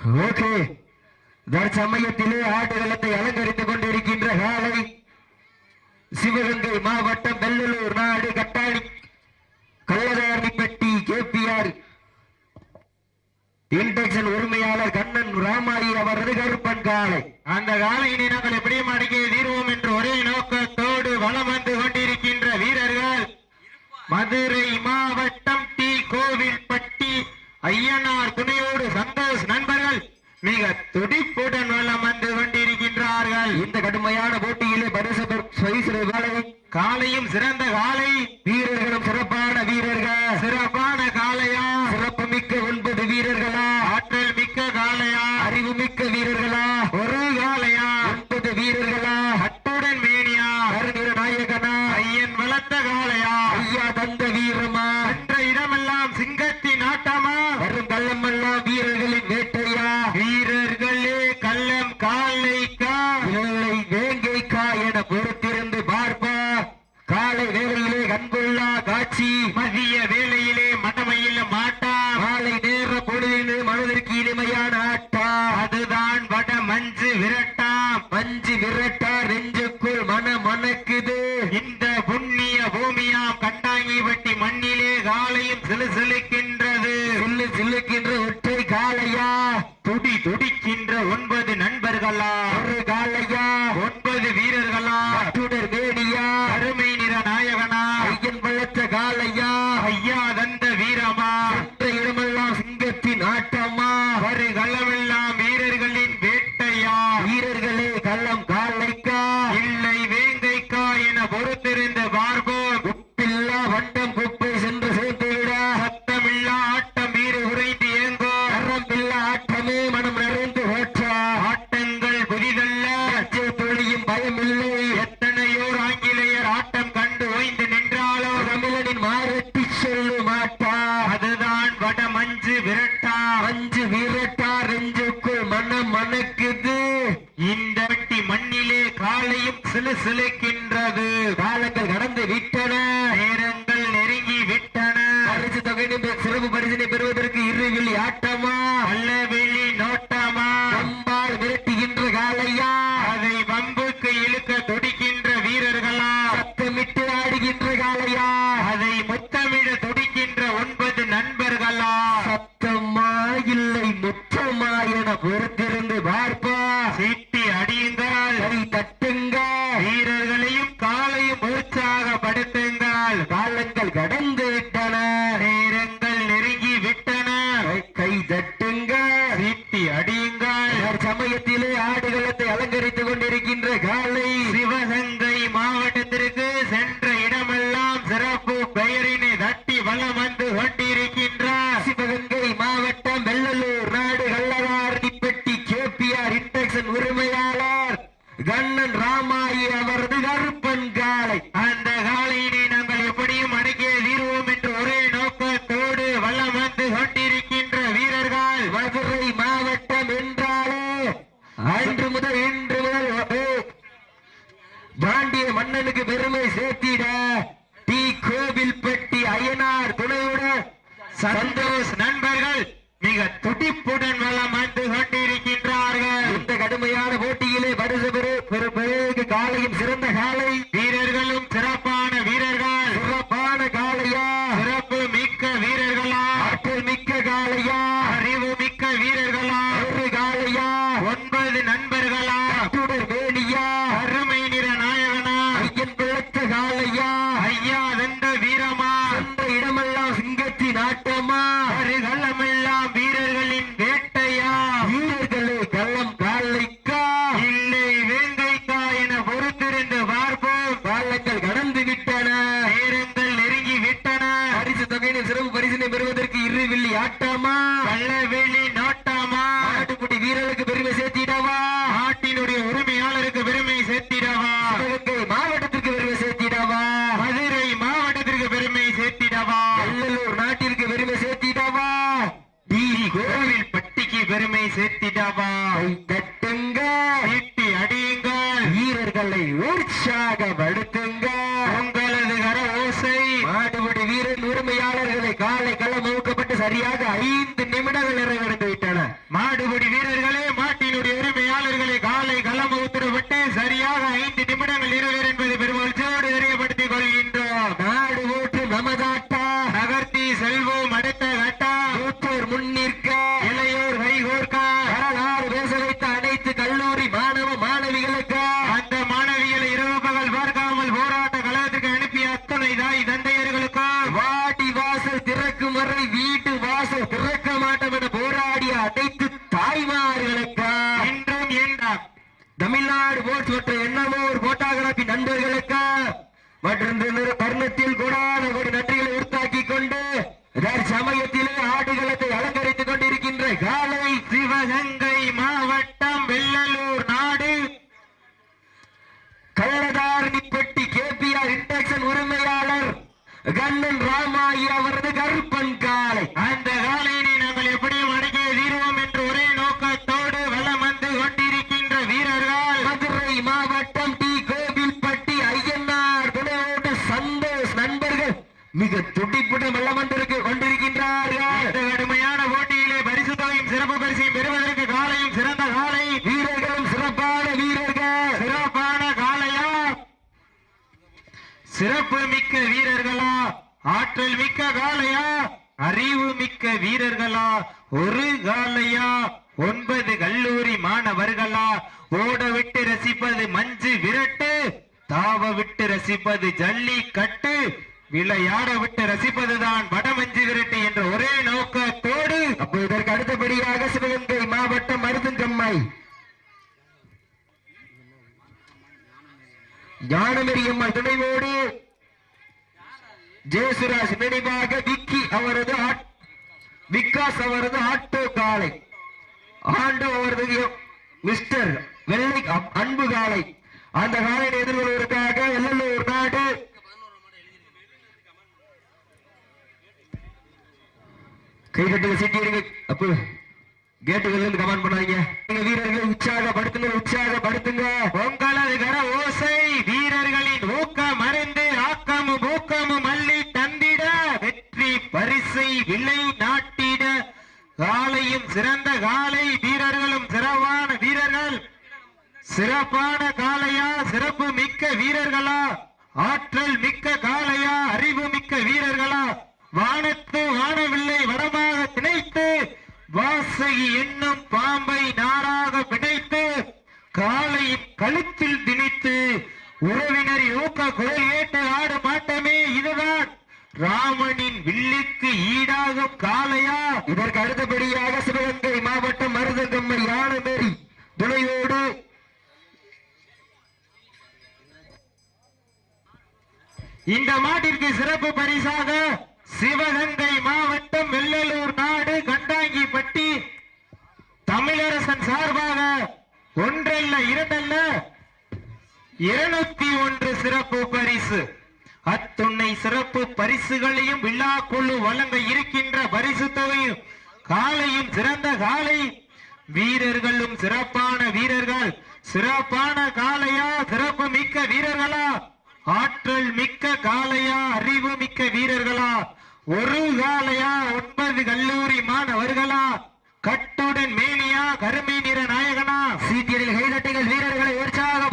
Okay. தற்சமயத்திலே ஆடுகளத்தை அலங்கரித்துக் கொண்டிருக்கின்ற காலை சிவகங்கை மாவட்டம் வெள்ளலூர் நாடு கட்டாணி கள்ளதாரிப்பட்டி கே பி ஆர் இன்டெக்ஷன் உரிமையாளர் கண்ணன் ராமாயி அவரது கருப்பன் காலை. அந்த காலையினை நாங்கள் எப்படியும் அடங்கி தீர்வோம் என்று ஒரே நோக்கத்தோடு வளம் வந்து கொண்டிருக்கின்ற வீரர்கள். மதுரை மாவட்டம் ஐயனார் துணையோடு சந்தோஷ் நண்பர்கள் மிக துடிப்புடன் வளம் வந்து கொண்டிருக்கின்றார்கள். இந்த கடுமையான போட்டியிலே பரிசு காலையும் சிறந்த காலை வீரர்களும் assim, mas via. மாரட்டி செல்லு மாட்டா. அதுதான் வட மஞ்சு விரட்டா. அஞ்சு விரட்டா ரெஞ்சுக்கு மனம் மணக்குது. இந்த வட்டி மண்ணிலே காலையும் சிலு சிலுக்கின்றது காலங்கள் மாவட்டம் வெள்ளலூர் நாடு கள்ளவாரிப்பட்டி கே இன்டெக்ஷன் உரிமையாளர் கண்ணன் ராமாயி அவரது கருப்பன் காலை. அந்த காலையினை நாங்கள் எப்படியும் அடக்கிய தீர்வோம் என்று ஒரே நோக்கத்தோடு வல்லம் வந்து கொண்டிருக்கின்ற வீரர்கள் மதுரை மாவட்டம் என்றாலே அன்று முதல் இன்று முதல் பாண்டிய மன்னனுக்கு பெருமை சேர்த்தி கூர்ந்திருந்து வார் கொடுக்குங்க உங்களது கர ஓசை மாட்டுப்படி வீரன் உரிமையாளர்களை காலை களம் ஊக்கப்பட்டு சரியாக ஐந்து நிமிடங்கள் நிறைவடைந்து விட்டன. மாடுபடி வீரர்களே தருணத்தில் கூடான ஒரு நன்றிகளை உருத்தாக்கிக் கொண்டு சமயத்திலே ஆடுகளத்தை அலங்கரித்துக் கொண்டிருக்கின்ற காலை சிவகங்கை மாவட்டம் வெள்ளலூர் நாடு. கயரதாரணிப்பட்டி கே பி ஆர் இன்டெக்ஷன் உரிமையாளர் கண்ணன் ராமாயி அவரது கருப்பன் காலை அந்த காலையினை நாங்கள் எப்படியும் அடக்கிய தீர்வோம் என்று ஒரே நோக்கத்தோடு வலம் வந்து கொண்டிருக்கின்ற வீரர்கள் மதுரை மாவட்டம் டி கோவில்பட்டி ஐயனார் துணையோடு சந்தோஷ் நண்பர்கள் மிக துடிப்புடன் வெள்ளம் வந்திருக்கு கொண்டிருக்கின்றார்கள் இந்த கடுமையான போட்டியிலே பரிசு தொகையும் சிறப்பு பரிசையும் பெறுவதற்கு காலையும் சிறந்த காலை வீரர்களும் சிறப்பான வீரர்கள் சிறப்பான காலையா சிறப்பு மிக்க வீரர்களா ஆற்றல் மிக்க காலையா அறிவு மிக்க வீரர்களா ஒரு காலையா ஒன்பது கல்லூரி மாணவர்களா? ஓட விட்டு ரசிப்பது மஞ்சு விரட்டு தாவ விட்டு ரசிப்பது ஜல்லி கட்டு விளையாட விட்டு ரசிப்பதுதான் வடமஞ்சு விரட்டு என்ற ஒரே நோக்கத்தோடு. அப்போ இதற்கு அடுத்தபடியாக சிவகங்கை மாவட்டம் மருதஞ்சம்மை ஞானமெரியம்மா துணைவோடு. ஜெயசுராஜ் நினைவாக விக்கி அவரது ஆட்டம். விகாஸ் அவரது ஆட்டோ காலை ஆண்டு அவரது மிஸ்டர் வெள்ளை அன்பு காலை அந்த காலையை எதிர்கொள்வதற்காக வெள்ளலூர் நாடு கைகட்டுகள் சீட்டிடுங்க அப்போ கேட்டுகள் இருந்து கமெண்ட் பண்ணாங்க நீங்க வீரர்களை உற்சாகப்படுத்துங்க உற்சாகப்படுத்துங்க. உங்களது கர ஓசை வீரர்களின் ஊக்கம் அறிந்து ஆக்கமும் ஊக்கமும் அள்ளி தந்திட. வெற்றி பரிசை விலை நாட்டு காலையும் சிறந்த காலை வீரர்களும் சிறப்பான வீரர்கள். சிறப்பான காலையா சிறப்பு மிக்க வீரர்களா? ஆற்றல் மிக்க காலையா அறிவு மிக்க வீரர்களா? வானத்து வானவில்லை வடமாக திணைத்து வாசகி என்னும் பாம்பை நாராக பிணைத்து காலையின் கழுத்தில் திணித்து உறவினர் ஊக்க குரல் ஏற்று ஆடும் ஆட்டமே இதுதான். ராமனின் வில்லுக்கு ஈடாக காளையா? இதற்கு அடுத்தபடியாக சிவகங்கை மாவட்டம் மருதங்கம்மை யானமேரி துணையோடு இந்த மாட்டிற்கு சிறப்பு பரிசாக சிவகங்கை மாவட்டம் வெள்ளலூர் நாடு கண்டாங்கிப்பட்டி தமிழரசன் சார்பாக ஒன்றல்ல இரண்டல்ல இருநூத்தி ஒன்று சிறப்பு பரிசு. அத்துணை சிறப்பு பரிசுகளையும் விழா குழு வழங்க இருக்கின்ற பரிசு தொகையும் காலையும் சிறந்த காலை. வீரர்களும் சிறப்பான வீரர்கள். சிறப்பான காலையா சிறப்பு மிக்க வீரர்களா? ஆற்றல் மிக்க காலையா அறிவு மிக்க வீரர்களா? ஒரு காலையா ஒன்பது கல்லூரி மாணவர்களா? கட்டுடன் மேனியா? கருமை நிற நாயகனா? சீட்டியலில் கைதட்டுங்கள் வீரர்களை உற்சாகம்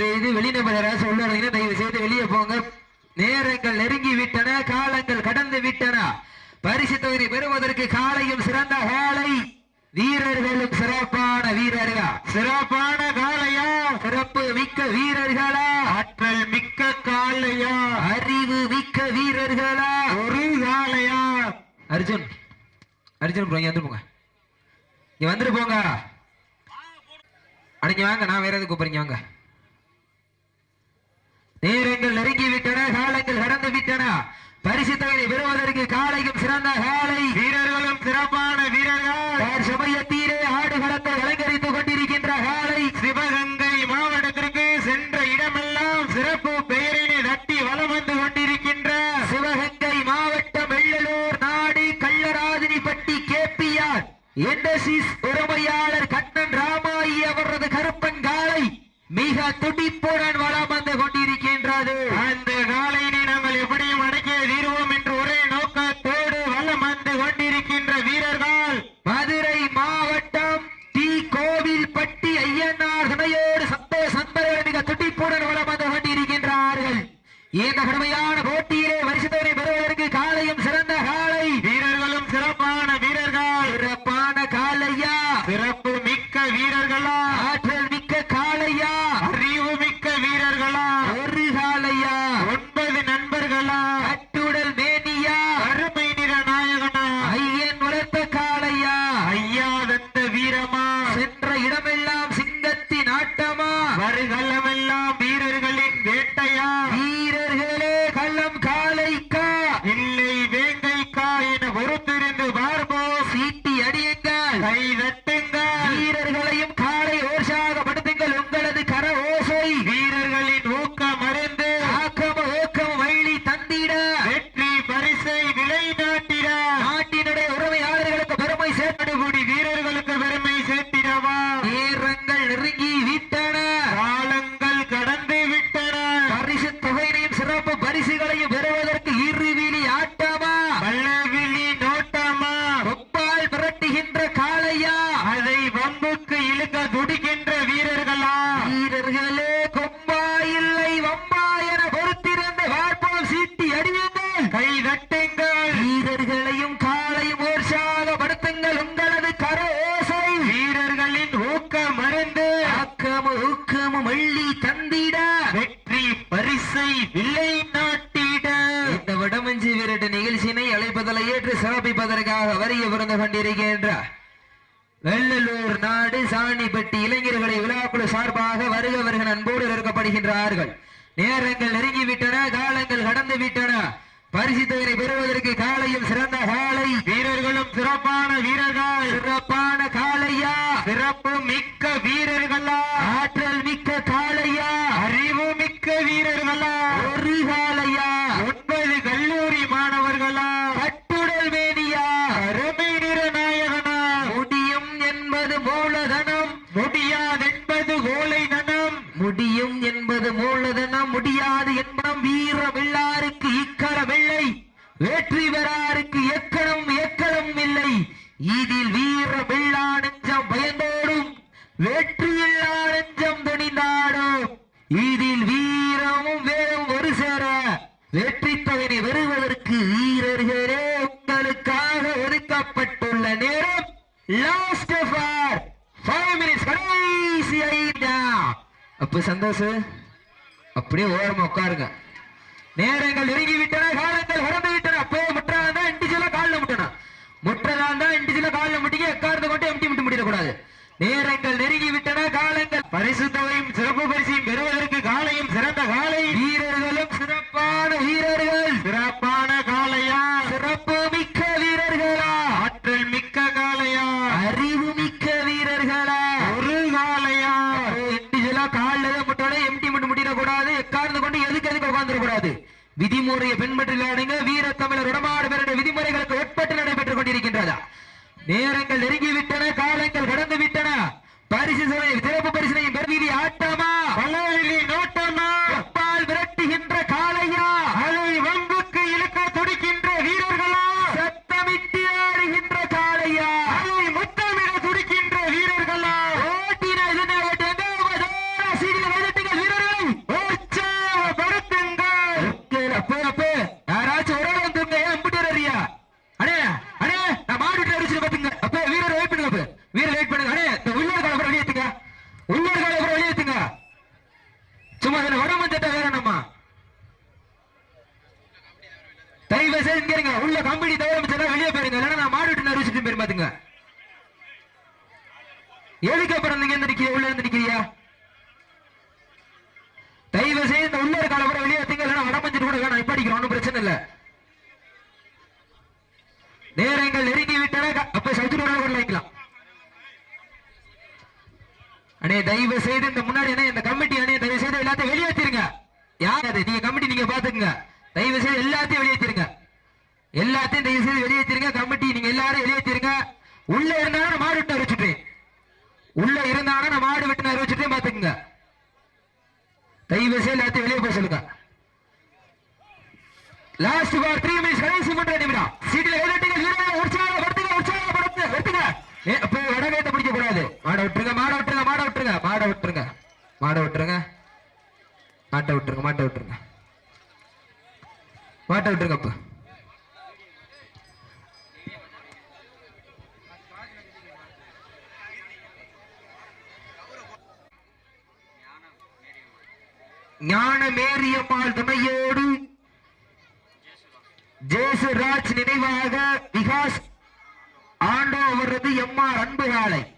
செய்து வெளிநபர் யாராச்சும் உள்ள இருந்தீங்கன்னா தயவு செய்து வெளியே போங்க. நேரங்கள் நெருங்கி விட்டன காலங்கள் கடந்து விட்டன. பரிசு தொகுதி பெறுவதற்கு காலையும் சிறந்த காலை வீரர்களும் சிறப்பான வீரர்கள்? சிறப்பான காளையா சிறப்பு மிக்க வீரர்களா? ஆற்றல் மிக்க காளையா அறிவு மிக்க வீரர்களா? ஒரு காளையா அர்ஜுன் அர்ஜுன் bro, இங்க வந்து போங்க. இங்க வந்துட்டு போங்க. அடங்கி வாங்க நான் வேற எதுக்கு கூப்பிடுறீங்க வாங்க. நேரங்கள் நெருங்கி விட்டன காலங்கள் கடந்து விட்டன பரிசு தொகையை பெறுவதற்கு காலையும் சிறந்த காலை. வீரர்களும் சிறப்பான வீரர்கள். சமயத்தீரே ஆடுகளத்தை அலங்கரித்துக் கொண்டிருக்கின்ற காலை. சிவகங்கை மாவட்டத்திற்கு சென்ற இடமெல்லாம் சிறப்பு பெயரினை தட்டி வலம் வந்து கொண்டிருக்கின்ற. சிவகங்கை மாவட்டம் வெள்ளலூர் நாடு கள்ளராதினிப்பட்டி கேபிஆர். என்எஸ்இஸ் உரிமையாளர் கண்ணன் ராமாயி அவரது கருப்பன் காலை. மிக துடிப்புடன் வளம் வந்து கொண்டிருக்கின்ற வெள்ளலூர் நாடு சாணிப்பட்டி இளைஞர்களை விழாக்குழு சார்பாக வருக வருக அன்போடு இருக்கப்படுகின்றார்கள். நேரங்கள் நெருங்கிவிட்டன காலங்கள் கடந்து விட்டன பரிசு பெறுவதற்கு காலையும் சிறந்த காலை. வீரர்களும் சிறப்பான வீரர்கள். சிறப்பான காலையா? சிறப்பு மிக்க வீரர்களா? ஆற்றல் மிக்க காலையா? அறிவு மிக்க வீரர்களா? ஒரு காலையா? வெற்றி பெறாருக்கு எக்கணம் எக்கணம் இல்லை. இது வீரம் இல்லா நெஞ்சம் பயந்தோடும் வெற்றி இல்லா நெஞ்சம் துணிந்தாடும் இதில் வீரமும் வேறும் ஒரு சேர வெற்றி தொகையை பெறுவதற்கு வீரர்களே உங்களுக்காக ஒதுக்கப்பட்டுள்ள நேரம் லாஸ்ட் ஃபார் ஃபைவ் மினிட்ஸ் கடைசி ஐந்தா அப்ப சந்தோஷ் அப்படியே ஓரமா உட்காருங்க நேரங்கள் நெருங்கி விட்டன காலங்கள் கடந்து விட்டன அப்போ முற்றதா தான் இண்டிஜுவலா காலில் முட்டணும் முற்றதா தான் இண்டிஜுவலா காலில் முட்டிக்க எக்காரத்தை கொண்டு எம்டி முட்டி முடிடக்கூடாது நேரங்கள் நெருங்கி விட்டன காலங்கள் பரிசு தொகையும் சிறப்பு பரிசையும் பெறுவதற்கு காலையும் சிறந்த காலை வீரர்களும் சிறப்பான வீரர்கள் சிறப்பான காளையா சிறப்பு மிக்க வீரர்களா ஆற்றல் மிக்க காளையா அறிவு மிக்க வீரர்களா ஒரு காளையா இண்டிஜுவலா காலில் தான் முட்டோட எம்டி மட்டும் முட்டிடக்கூடாது எக்காரணத்தை கொண்டு எதுக்கு எதுக்கு உட்கார்ந்துடக்கூடாது விதிமுறையை பின்பற்றி விளையாடுங்க வீர தமிழர் உடமாடு பேருடைய விதிமுறைகளுக்கு உட்பட்டு நடைபெற்றுக் கொண்டிருக்கின்றதா நேரங்கள் நெருங்கி விட்டன காலங்கள் கடந்து விட்டன பரிசு சிறப்பு பரிசினையும் பெருவிதி ஆட்டமா? பலவெளி நோட்டமா? சொல்லிட்டு பாத்துங்க. எதுக்கு அப்புறம் நீங்க எந்திரிக்கிற உள்ள இருந்திருக்கிறியா தயவு செய்து இந்த உள்ள இருக்கால கூட வெளியே தீங்க இல்லைன்னா வடமஞ்சிட்டு கூட வேணாம். இப்படிக்கிறோம் ஒன்றும் பிரச்சனை இல்லை. நேரங்கள் நெருங்கி விட்டன அப்ப சவுத்துட்டு கூட வைக்கலாம் அண்ணே தயவு செய்து இந்த முன்னாடி அண்ணே இந்த கமிட்டி அண்ணே தயவு செய்து எல்லாத்தையும் வெளியேற்றிருங்க யார் அது? நீங்க கமிட்டி நீங்க பாத்துக்கங்க. தயவு செய்து எல்லாத்தையும் வெளியேற்றிருங்க எல்லாத்தையும் தயவு செய்து வெளியேற்றிருங்க கமிட்டி நீங்க எல்லாரும் வெளியேற்றிருங்க உள்ள இருந்தாலும் நான் மாடு விட்டு அறிவிச்சுட்டேன் உள்ள இருந்தாலும் நான் மாடு விட்டு அறிவிச்சுட்டேன் பாத்துக்குங்க. தயவு செய்து எல்லாத்தையும் வெளியே போக சொல்லுங்க. லாஸ்ட் பார் த்ரீ மினிட்ஸ் கடைசி மூன்று நிமிடம். சீட்டில் எழுதிட்டீங்க உற்சாகப்படுத்துங்க உற்சாகப்படுத்து வெட்டுங்க ஏ, அப்போ வடவேட்ட பிடிக்க கூடாது. மாட விட்டுருங்க மாட விட்டுருங்க மாட விட்டுருங்க மாட விட்டுருங்க. மாட விட்டுருங்க. மாட்டை விட்டுருங்க மாட்டை விட்டுருங்க. மாட்டை விட்டுருங்க அப்ப. ஞான மேரியம்மாள் துணையோடு ஜேசுராஜ் நினைவாக விகாஸ் ஆண்டோ அவரது எம்ஆர் அன்புகாலை.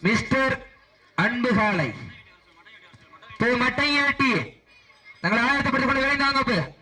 மிஸ்டர் அன்புகாலை. போய் மட்டையை வெட்டி நாங்கள் ஆயிரத்தி கொண்டு விளைந்தாங்க